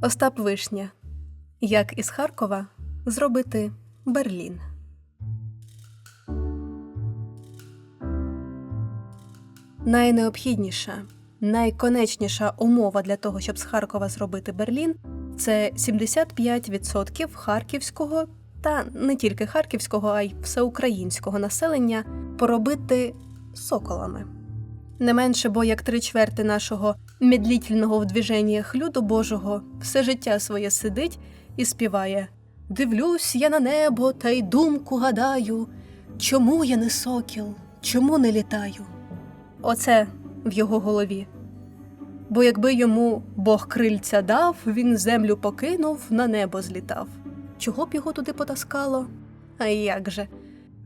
Остап Вишня. Як із Харкова зробити Берлін. Найнеобхідніша, найконечніша умова для того, щоб з Харкова зробити Берлін, це 75% харківського та не тільки харківського, а й всеукраїнського населення поробити соколами. Не менше, бо як три чверти нашого медлітельного в движеннях люду Божого все життя своє сидить і співає Дивлюсь я на небо та й думку гадаю, чому я не сокіл, чому не літаю? Оце в його голові. Бо якби йому Бог крильця дав, він землю покинув, на небо злітав. Чого б його туди потаскало? А як же?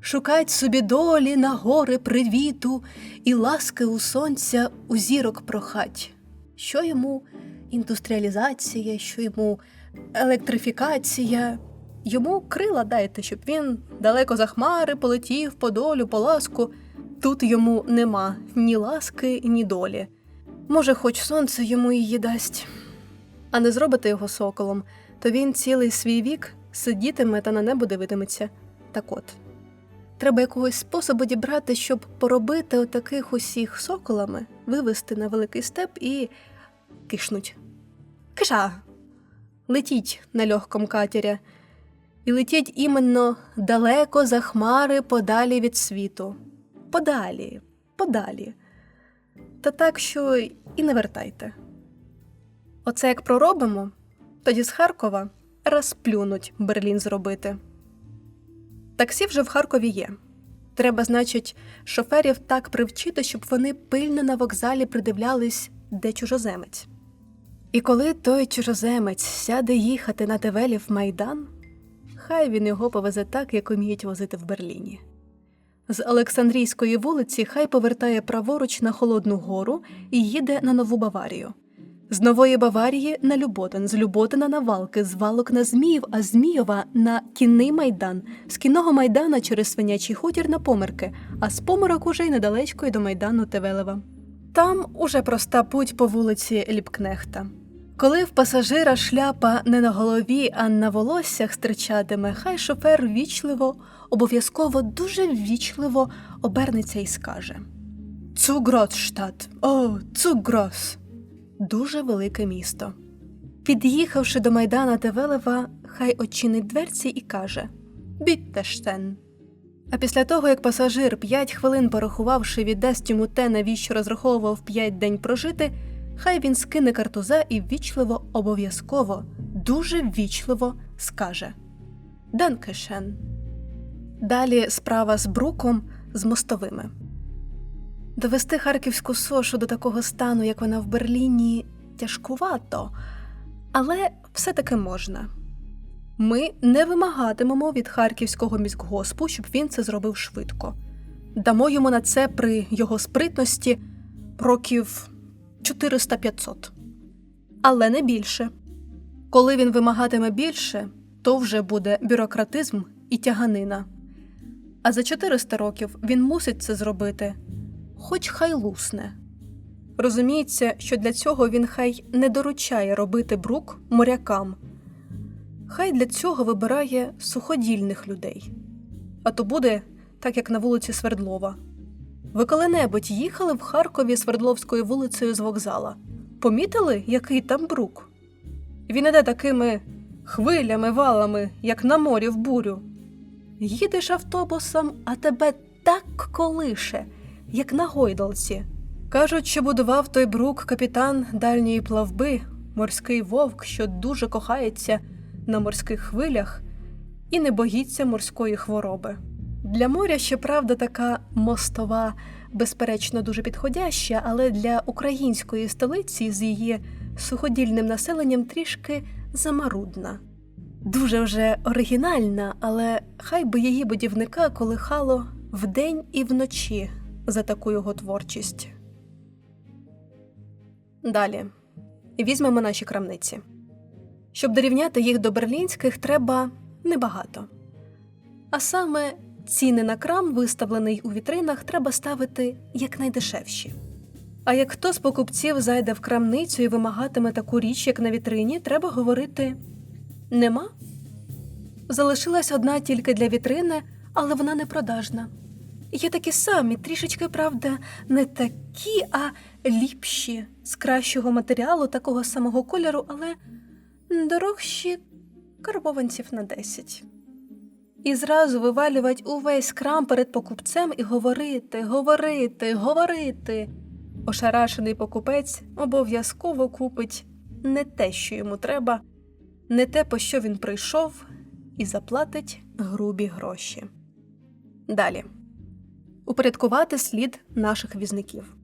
Шукать собі долі на гори привіту і ласки у сонця у зірок прохать. Що йому індустріалізація, що йому електрифікація? Йому крила дайте, щоб він далеко за хмари полетів по долю, по ласку. Тут йому нема ні ласки, ні долі. Може, хоч сонце йому її дасть. А не зробити його соколом, то він цілий свій вік сидітиме та на небо дивитиметься. Так от. Треба якогось способу дібрати, щоб поробити отаких усіх соколами, вивести на великий степ і кишнуть. Киша! Летіть на легком катері. І летіть іменно далеко за хмари подалі від світу. Подалі, подалі. Та так, що і не вертайте. Оце як проробимо, тоді з Харкова розплюнуть Берлін зробити. Таксі вже в Харкові є. Треба, значить, шоферів так привчити, щоб вони пильно на вокзалі придивлялись, де чужоземець. І коли той чужоземець сяде їхати на Девелів Майдан, хай він його повезе так, як уміють возити в Берліні. З Олександрійської вулиці хай повертає праворуч на Холодну Гору і їде на Нову Баварію. З Нової Баварії на Люботин, з Люботина на Валки, з Валок на Зміїв, а Змієва на кінний майдан, з кінного майдана через свинячий хутір на померки, а з помирок уже й недалечко й до майдану Тевелева. Там уже проста путь по вулиці Ліпкнехта. Коли в пасажира шляпа не на голові, а на волоссях стирчатиме, хай шофер вічливо, обов'язково дуже ввічливо обернеться і скаже: Цугротштадт, о, Цугрос! Дуже велике місто. Під'їхавши до майдана Девелева, хай очинить дверці і каже Біттештен. А після того, як пасажир п'ять хвилин порахувавши, віддасть йому те, навіщо розраховував п'ять день прожити, хай він скине картуза і ввічливо, обов'язково, дуже ввічливо скаже Данкешен. Далі справа з бруком, з мостовими. Довести харківську сошу до такого стану, як вона в Берліні, тяжкувато, але все-таки можна. Ми не вимагатимемо від харківського міськгоспу, щоб він це зробив швидко. Дамо йому на це при його спритності років 400-500. Але не більше. Коли він вимагатиме більше, то вже буде бюрократизм і тяганина. А за 400 років він мусить це зробити, хоч хай лусне. Розуміється, що для цього він хай не доручає робити брук морякам, хай для цього вибирає суходільних людей. А то буде так, як на вулиці Свердлова. Ви коли-небудь їхали в Харкові Свердловською вулицею з вокзала? Помітили, який там брук? Він іде такими хвилями, валами, як на морі в бурю. Їдеш автобусом, а тебе так колише, як на гойдалці. Кажуть, що будував той брук капітан дальньої плавби, морський вовк, що дуже кохається на морських хвилях і не боїться морської хвороби. Для моря, щоправда, така мостова, безперечно, дуже підходяща, але для української столиці з її суходільним населенням трішки замарудна. Дуже вже оригінальна, але хай би її будівника колихало вдень і вночі за таку його творчість. Далі візьмемо наші крамниці. Щоб дорівняти їх до берлінських, треба небагато. А саме ціни на крам, виставлений у вітринах, треба ставити якнайдешевші. А як хто з покупців зайде в крамницю і вимагатиме таку річ, як на вітрині, треба говорити нема. Залишилась одна тільки для вітрини, але вона не продажна. Є такі самі, трішечки, правда, не такі, а ліпші, з кращого матеріалу, такого самого кольору, але дорожчі карбованців на 10. І зразу вивалювать увесь крам перед покупцем і говорити, говорити, говорити. Ошарашений покупець обов'язково купить не те, що йому треба, не те, по що він прийшов, і заплатить грубі гроші. Далі упорядкувати слід наших візників.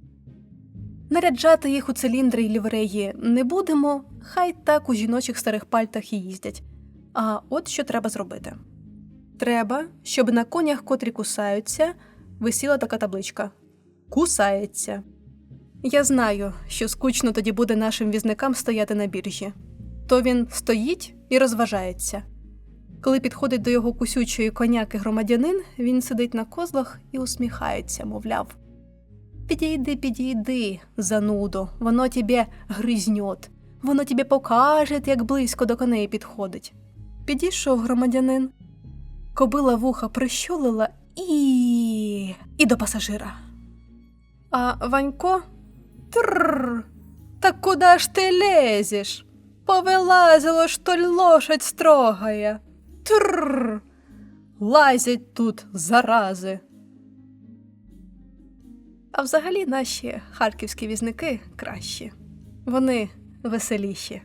Наряджати їх у циліндри й лівреї не будемо, хай так у жіночих старих пальтах і їздять. А от що треба зробити. Треба, щоб на конях, котрі кусаються, висіла така табличка Кусається. Я знаю, що скучно тоді буде нашим візникам стояти на біржі. То він стоїть і розважається. Коли підходить до його кусючої коняки громадянин, він сидить на козлах і усміхається, мовляв. Підійди, підійди, занудо, воно тебе гризньот, воно тобі покаже, як близько до коней підходить. Підійшов громадянин. Кобила вуха прищулила і. і до пасажира. А Ванько Тррр. Так куда ж ти лезеш? Повилазило, що лошадь строгая. Тррр. Лазять тут зарази. А взагалі наші харківські візники кращі. Вони веселіші.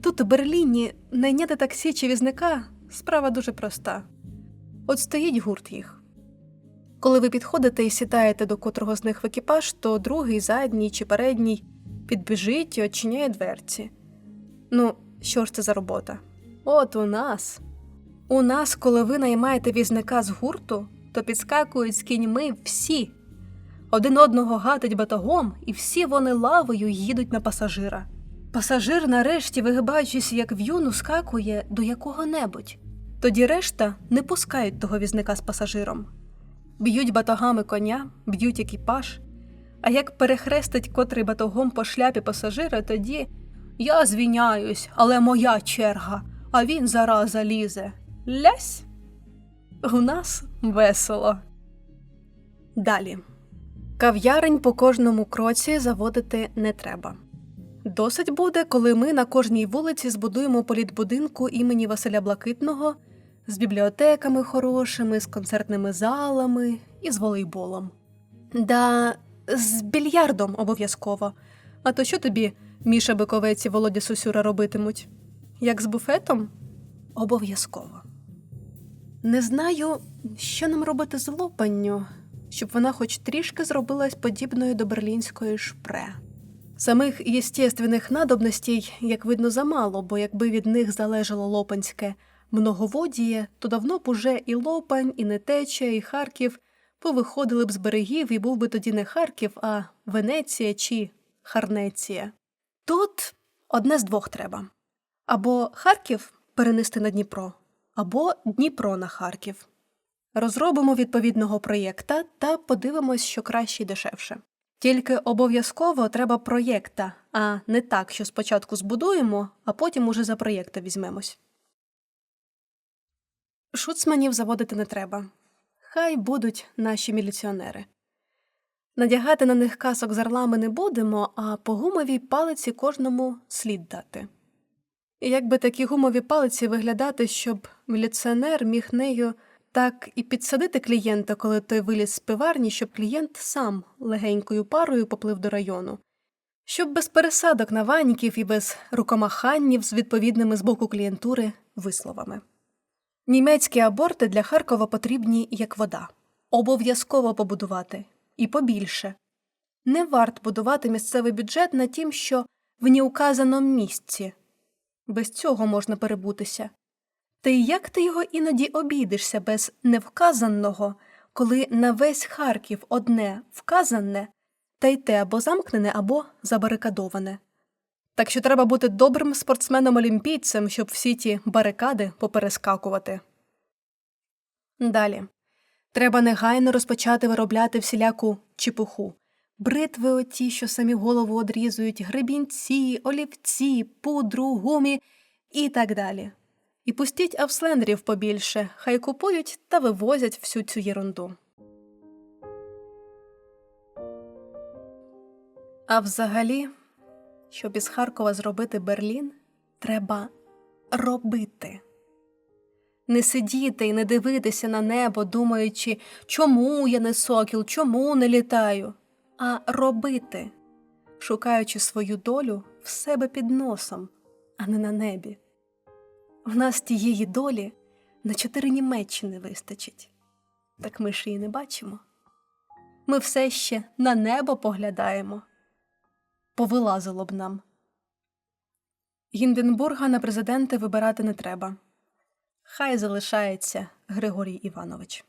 Тут у Берліні найняти таксі чи візника справа дуже проста. От стоїть гурт їх. Коли ви підходите і сідаєте до котрого з них в екіпаж, то другий, задній чи передній підбіжить і очиняє дверці. Ну, що ж це за робота? От у нас. У нас, коли ви наймаєте візника з гурту, то підскакують з кіньми всі. Один одного гатить батогом, і всі вони лавою їдуть на пасажира. Пасажир, нарешті, вигибаючись, як в'юну, скакує до якого-небудь. Тоді решта не пускають того візника з пасажиром. Б'ють батогами коня, б'ють екіпаж. А як перехрестить котрий батогом по шляпі пасажира, тоді я звіняюсь, але моя черга, а він зараза лізе. Лясь. У нас весело. Далі. Кав'ярень по кожному кроці заводити не треба. Досить буде, коли ми на кожній вулиці збудуємо політбудинку імені Василя Блакитного з бібліотеками хорошими, з концертними залами і з волейболом. Да, з більярдом обов'язково. А то що тобі Міша Биковець і Володя Сусюра робитимуть? Як з буфетом? Обов'язково. Не знаю, що нам робити з лопанню, щоб вона хоч трішки зробилась подібною до берлінської шпре. Самих єстєственних надобностей, як видно, замало, бо якби від них залежало лопанське многоводіє, то давно б уже і Лопань, і Нетеча, і Харків повиходили б з берегів, і був би тоді не Харків, а Венеція чи Харнеція. Тут одне з двох треба або Харків перенести на Дніпро, або Дніпро на Харків. Розробимо відповідного проєкта та подивимось, що краще і дешевше. Тільки обов'язково треба проєкта, а не так, що спочатку збудуємо, а потім уже за проєкта візьмемось. Шуцманів заводити не треба. Хай будуть наші міліціонери. Надягати на них касок з орлами не будемо, а по гумовій палиці кожному слід дати. І як би такі гумові палиці виглядати, щоб міліціонер міг нею так і підсадити клієнта, коли той виліз з пиварні, щоб клієнт сам легенькою парою поплив до району, щоб без пересадок на ваньків і без рукомаханнів з відповідними з боку клієнтури висловами. Німецькі аборти для Харкова потрібні як вода. Обов'язково побудувати і побільше. Не варт будувати місцевий бюджет на тім, що в неуказаному місці. Без цього можна перебутися. Та й як ти його іноді обійдешся без невказаного, коли на весь Харків одне вказане, та й те або замкнене, або забарикадоване. Так що треба бути добрим спортсменом-олімпійцем, щоб всі ті барикади поперескакувати. Далі. Треба негайно розпочати виробляти всіляку чепуху Бритви оті, що самі голову одрізують, гребінці, олівці, пудру, гумі і так далі. І пустіть авслендерів побільше, хай купують та вивозять всю цю єрунду. А взагалі, щоб із Харкова зробити Берлін, треба робити. Не сидіти і не дивитися на небо, думаючи, чому я не сокіл, чому не літаю, а робити, шукаючи свою долю в себе під носом, а не на небі. В нас тієї долі на чотири Німеччини вистачить. Так ми ж її не бачимо. Ми все ще на небо поглядаємо. Повилазило б нам. Гінденбурга на президенти вибирати не треба. Хай залишається Григорій Іванович.